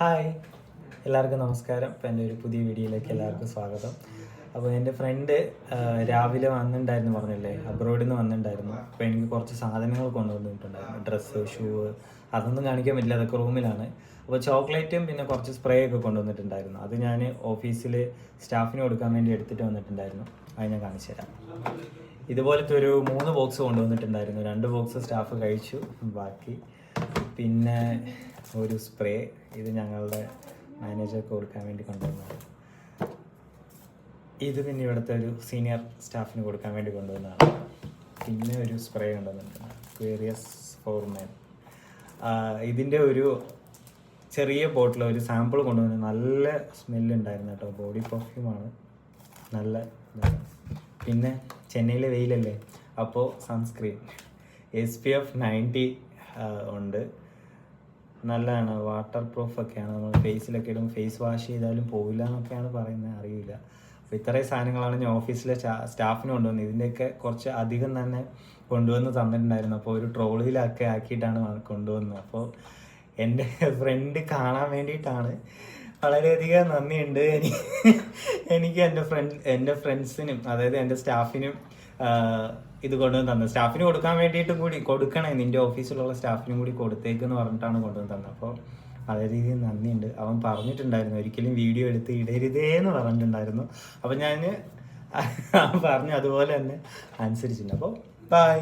Hi എല്ലാവർക്കും നമസ്കാരം. ഇപ്പം എന്റെ ഒരു പുതിയ വീഡിയോയിലേക്ക് എല്ലാവർക്കും സ്വാഗതം. അപ്പോൾ എന്റെ ഫ്രണ്ട് രാവിലെ വന്നിട്ടുണ്ടായിരുന്നു പറഞ്ഞില്ലേ? അബ്രോഡിൽ നിന്ന് വന്നിട്ടുണ്ടായിരുന്നു അപ്പോൾ എനിക്ക് കുറച്ച് സാധനങ്ങൾ കൊണ്ടുവന്നിട്ടുണ്ടായിരുന്നു. ഡ്രസ്സ് ഷൂ അതൊന്നും കാണിക്കാൻ പറ്റില്ല. അതൊക്കെ റൂമിലാണ്. അപ്പോൾ ചോക്ലേറ്റും പിന്നെ കുറച്ച് സ്പ്രേ ഒക്കെ കൊണ്ടുവന്നിട്ടുണ്ടായിരുന്നു. അത് ഞാൻ ഓഫീസിൽ സ്റ്റാഫിന് കൊടുക്കാൻ വേണ്ടി എടുത്തിട്ട് വന്നിട്ടുണ്ടായിരുന്നു. അത് ഞാൻ കാണിച്ചു തരാം. ഇതുപോലത്തെ ഒരു മൂന്ന് ബോക്സ് കൊണ്ടുവന്നിട്ടുണ്ടായിരുന്നു. രണ്ട് ബോക്സ് സ്റ്റാഫ് കഴിച്ചു. ബാക്കി പിന്നെ ഒരു സ്പ്രേ ഇത് ഞങ്ങളുടെ മാനേജർക്ക് കൊടുക്കാൻ വേണ്ടി കൊണ്ടുവന്നതാണ്. ഇത് പിന്നെ ഇവിടുത്തെ ഒരു സീനിയർ സ്റ്റാഫിന് കൊടുക്കാൻ വേണ്ടി കൊണ്ടുവന്നതാണ്. പിന്നെ ഒരു സ്പ്രേ കൊണ്ടുവന്നിട്ടുണ്ട്. ക്വേറിയസ് ഫോർ മെൻ ഇതിന്റെ ഒരു ചെറിയ ബോട്ടിൽ ഒരു സാമ്പിൾ കൊണ്ടുവന്ന് നല്ല സ്മെല്ലുണ്ടായിരുന്നു കേട്ടോ. ബോഡി പെർഫ്യൂമാണ് നല്ല പിന്നെ ചെന്നൈയിലെ വെയിലല്ലേ? അപ്പോൾ sunscreen S P F ninety ഉണ്ട്. നല്ലതാണ്. വാട്ടർ പ്രൂഫ് ഒക്കെയാണ്. നമ്മൾ ഫേസിലൊക്കെ ഇടും. ഫേസ് വാഷ് ചെയ്താലും പോവില്ല എന്നൊക്കെയാണ് പറയുന്നത്. അറിയില്ല. അപ്പോൾ ഇത്രയും സാധനങ്ങളാണ് ഞാൻ ഓഫീസിലെ സ്റ്റാഫിന് കൊണ്ടുവന്നത്. ഇതിന്റെയൊക്കെ കുറച്ച് അധികം തന്നെ കൊണ്ടുവന്ന് തന്നിട്ടുണ്ടായിരുന്നു. അപ്പോൾ ഒരു ട്രോളിയിലൊക്കെ ആക്കിയിട്ടാണ് കൊണ്ടുവന്നത്. അപ്പോൾ എന്റെ ഫ്രണ്ട് കാണാൻ വേണ്ടിയിട്ടാണ് വളരെയധികം നന്ദിയുണ്ട്. എനിക്ക് എന്റെ ഫ്രണ്ട് എന്റെ ഫ്രണ്ട്സിനും അതായത് എന്റെ സ്റ്റാഫിനും ഇത് കൊണ്ടുവന്ന് തന്നത്. സ്റ്റാഫിന് കൊടുക്കാൻ വേണ്ടിയിട്ടും കൂടി കൊടുക്കണേ. നിന്റെ ഓഫീസിലുള്ള സ്റ്റാഫിനും കൂടി കൊടുത്തേക്കെന്ന് പറഞ്ഞിട്ടാണ് കൊണ്ടുവന്ന് തന്നത്. അപ്പോൾ വളരെയധികം നന്ദിയുണ്ട്. അവൻ പറഞ്ഞിട്ടുണ്ടായിരുന്നു ഒരിക്കലും വീഡിയോ എടുത്ത് ഇടരുതേ എന്ന് പറഞ്ഞിട്ടുണ്ടായിരുന്നു. അപ്പോൾ ഞാൻ പറഞ്ഞു അതുപോലെ തന്നെ അനുസരിച്ചിട്ടുണ്ട്. അപ്പോൾ ബൈ